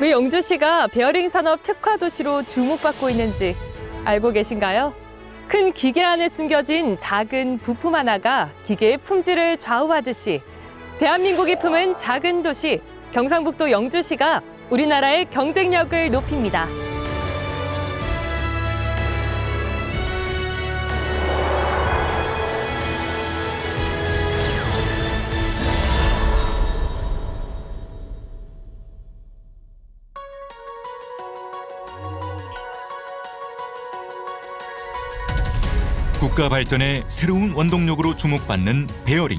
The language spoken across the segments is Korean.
왜 영주시가 베어링 산업 특화 도시로 주목받고 있는지 알고 계신가요? 큰 기계 안에 숨겨진 작은 부품 하나가 기계의 품질을 좌우하듯이 대한민국이 품은 작은 도시 경상북도 영주시가 우리나라의 경쟁력을 높입니다. 국가 발전의 새로운 원동력으로 주목받는 베어링.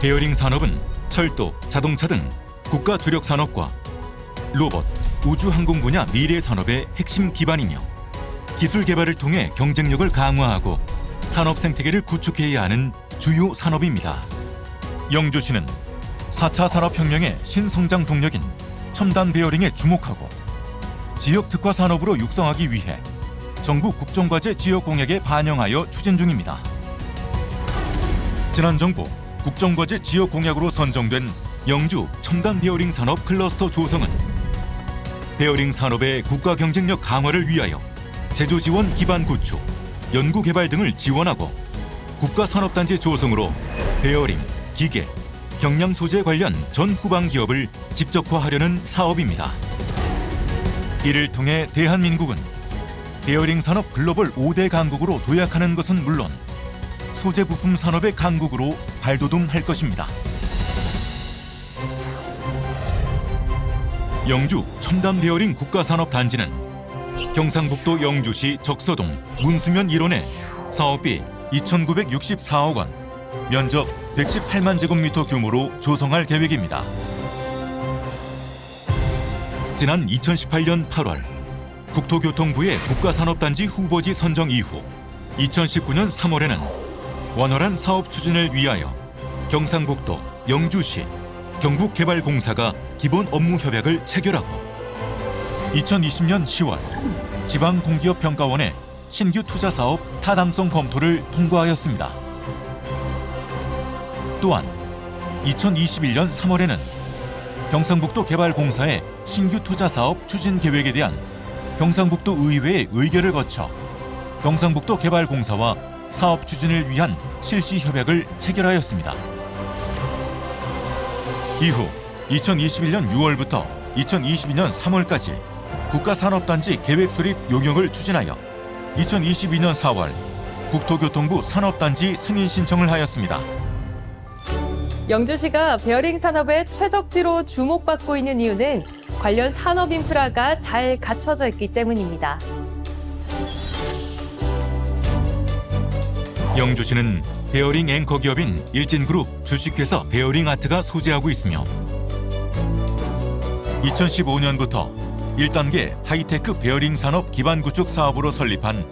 베어링 산업은 철도, 자동차 등 국가 주력 산업과 로봇, 우주 항공 분야 미래 산업의 핵심 기반이며 기술 개발을 통해 경쟁력을 강화하고 산업 생태계를 구축해야 하는 주요 산업입니다. 영주시는 4차 산업혁명의 신성장 동력인 첨단 베어링에 주목하고 지역 특화 산업으로 육성하기 위해 정부 국정과제 지역 공약에 반영하여 추진 중입니다. 지난 정부 국정과제 지역 공약으로 선정된 영주 첨단 베어링 산업 클러스터 조성은 베어링 산업의 국가 경쟁력 강화를 위하여 제조 지원 기반 구축, 연구 개발 등을 지원하고 국가 산업단지 조성으로 베어링, 기계, 경량 소재 관련 전 후방 기업을 집적화하려는 사업입니다. 이를 통해 대한민국은 베어링 산업 글로벌 5대 강국으로 도약하는 것은 물론 소재 부품 산업의 강국으로 발돋움할 것입니다. 영주 첨단 베어링 국가산업 단지는 경상북도 영주시 적서동 문수면 일원에 사업비 2,964억 원, 면적 118만 제곱미터 규모로 조성할 계획입니다. 지난 2018년 8월 국토교통부의 국가산업단지 후보지 선정 이후 2019년 3월에는 원활한 사업 추진을 위하여 경상북도 영주시 경북개발공사가 기본 업무 협약을 체결하고 2020년 10월 지방공기업평가원의 신규 투자 사업 타당성 검토를 통과하였습니다. 또한 2021년 3월에는 경상북도 개발공사의 신규 투자 사업 추진 계획에 대한 경상북도 의회의 의결을 거쳐 경상북도 개발공사와 사업 추진을 위한 실시 협약을 체결하였습니다. 이후 2021년 6월부터 2022년 3월까지 국가산업단지 계획 수립 용역을 추진하여 2022년 4월 국토교통부 산업단지 승인 신청을 하였습니다. 영주시가 베어링 산업의 최적지로 주목받고 있는 이유는 관련 산업 인프라가 잘 갖춰져 있기 때문입니다. 영주시는 베어링 앵커 기업인 일진그룹 주식회사 베어링 아트가 소재하고 있으며 2015년부터 1단계 하이테크 베어링 산업 기반 구축 사업으로 설립한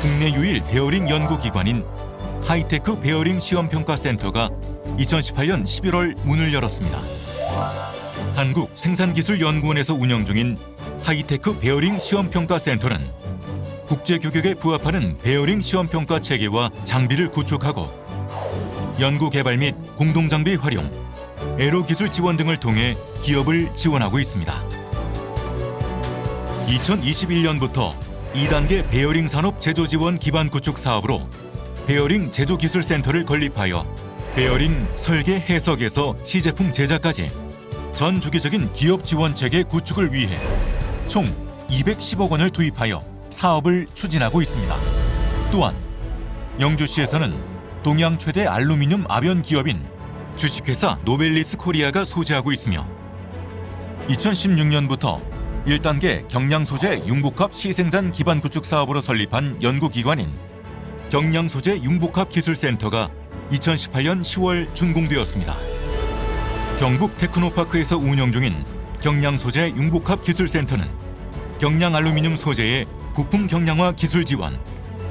국내 유일 베어링 연구기관인 하이테크 베어링 시험평가센터가 2018년 11월 문을 열었습니다. 한국 생산기술연구원에서 운영 중인 하이테크 베어링 시험평가센터는 국제 규격에 부합하는 베어링 시험평가 체계와 장비를 구축하고 연구 개발 및 공동 장비 활용, 에로 기술 지원 등을 통해 기업을 지원하고 있습니다. 2021년부터 2단계 베어링 산업 제조 지원 기반 구축 사업으로 베어링 제조 기술 센터를 건립하여 베어링 설계 해석에서 시제품 제작까지 전 주기적인 기업 지원 체계 구축을 위해 총 210억 원을 투입하여 사업을 추진하고 있습니다. 또한 영주시에서는 동양 최대 알루미늄 아변 기업인 주식회사 노벨리스 코리아가 소재하고 있으며 2016년부터 1단계 경량 소재 융복합 시생산 기반 구축 사업으로 설립한 연구기관인 경량 소재 융복합 기술센터가 2018년 10월 준공되었습니다. 경북 테크노파크에서 운영 중인 경량 소재 융복합 기술센터는 경량 알루미늄 소재의 부품 경량화 기술 지원,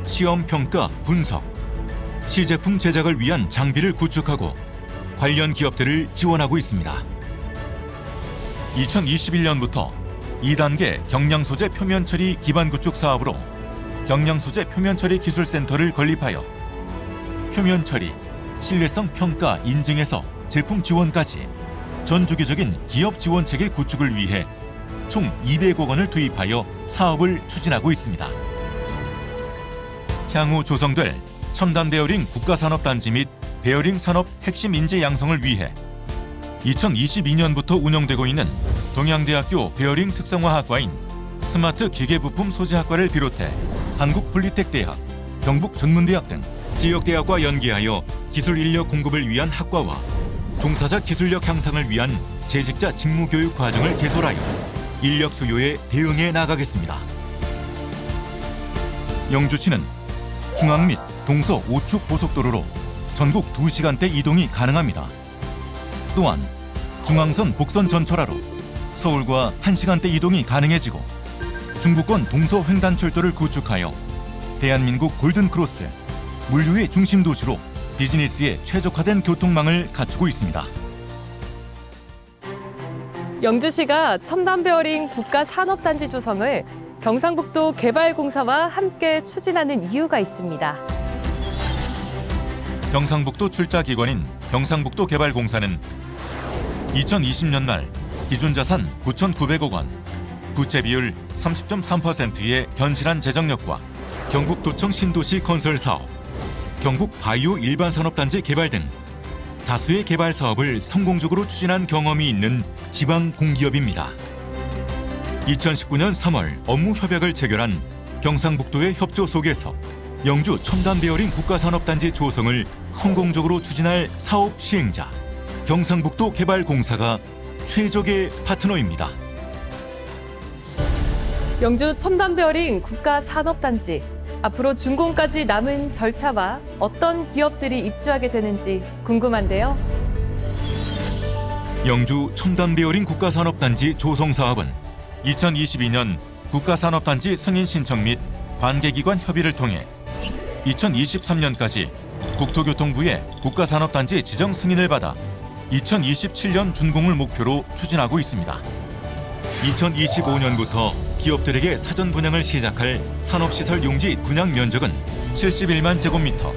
시험 평가 분석, 시제품 제작을 위한 장비를 구축하고 관련 기업들을 지원하고 있습니다. 2021년부터 2단계 경량 소재 표면 처리 기반 구축 사업으로 경량 소재 표면 처리 기술센터를 건립하여 표면 처리, 신뢰성 평가 인증에서 제품 지원까지 전 주기적인 기업 지원 체계 구축을 위해 총 200억 원을 투입하여 사업을 추진하고 있습니다. 향후 조성될 첨단 베어링 국가산업단지 및 베어링 산업 핵심 인재 양성을 위해 2022년부터 운영되고 있는 동양대학교 베어링 특성화학과인 스마트 기계부품 소재학과를 비롯해 한국폴리텍대학, 경북전문대학 등 지역대학과 연계하여 기술 인력 공급을 위한 학과와 종사자 기술력 향상을 위한 재직자 직무 교육 과정을 개설하여 인력 수요에 대응해 나가겠습니다. 영주시는 중앙 및 동서 우측 고속도로로 전국 2시간대 이동이 가능합니다. 또한 중앙선 복선 전철화로 서울과 1시간대 이동이 가능해지고 중부권 동서 횡단철도를 구축하여 대한민국 골든크로스 물류의 중심 도시로 비즈니스에 최적화된 교통망을 갖추고 있습니다. 영주시가 첨단 베어링 국가 산업단지 조성을 경상북도 개발공사와 함께 추진하는 이유가 있습니다. 경상북도 출자 기관인 경상북도 개발공사는 2020년 말 기준 자산 9,900억 원, 부채 비율 30.3%의 견실한 재정력과 경북도청 신도시 건설 사업, 경북 바이오 일반 산업단지 개발 등 다수의 개발 사업을 성공적으로 추진한 경험이 있는 지방 공기업입니다. 2019년 3월 업무 협약을 체결한 경상북도의 협조 속에서 영주 첨단 베어링 국가산업단지 조성을 성공적으로 추진할 사업 시행자 경상북도 개발공사가 최적의 파트너입니다. 영주 첨단 베어링 국가 산업단지 앞으로 준공까지 남은 절차와 어떤 기업들이 입주하게 되는지 궁금한데요. 영주 첨단 베어링 국가산업단지 조성 사업은 2022년 국가산업단지 승인 신청 및 관계기관 협의를 통해 2023년까지 국토교통부의 국가산업단지 지정 승인을 받아 2027년 준공을 목표로 추진하고 있습니다. 2025년부터 기업들에게 사전 분양을 시작할 산업시설 용지 분양 면적은 71만 제곱미터,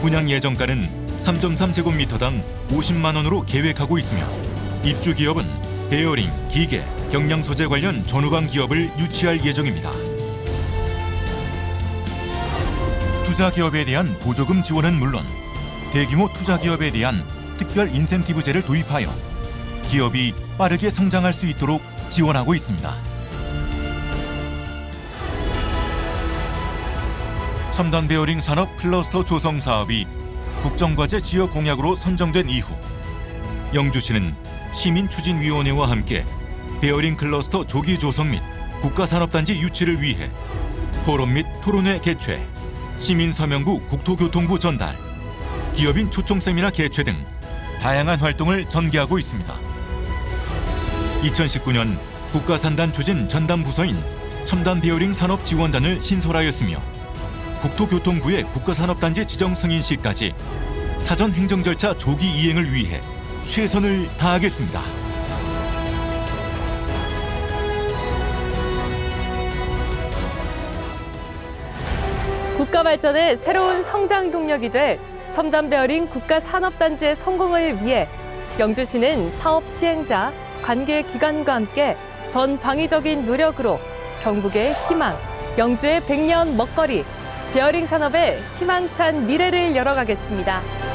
분양 예정가는 3.3제곱미터당 50만 원으로 계획하고 있으며 입주 기업은 베어링, 기계, 경량 소재 관련 전후방 기업을 유치할 예정입니다. 투자 기업에 대한 보조금 지원은 물론 대규모 투자 기업에 대한 특별 인센티브제를 도입하여 기업이 빠르게 성장할 수 있도록 지원하고 있습니다. 첨단 베어링 산업 클러스터 조성 사업이 국정과제 지역 공약으로 선정된 이후 영주시는 시민추진위원회와 함께 베어링 클러스터 조기 조성 및 국가산업단지 유치를 위해 포럼 및 토론회 개최, 시민서명부 국토교통부 전달, 기업인 초청 세미나 개최 등 다양한 활동을 전개하고 있습니다. 2019년 국가산단 추진 전담 부서인 첨단 베어링 산업 지원단을 신설하였으며 국토교통부의 국가산업단지 지정 승인 시까지 사전 행정 절차 조기 이행을 위해 최선을 다하겠습니다. 국가 발전의 새로운 성장 동력이 될 첨단 베어링 국가 산업단지의 성공을 위해 영주시는 사업 시행자, 관계 기관과 함께 전 방위적인 노력으로 경북의 희망, 영주의 백년 먹거리, 베어링 산업의 희망찬 미래를 열어가겠습니다.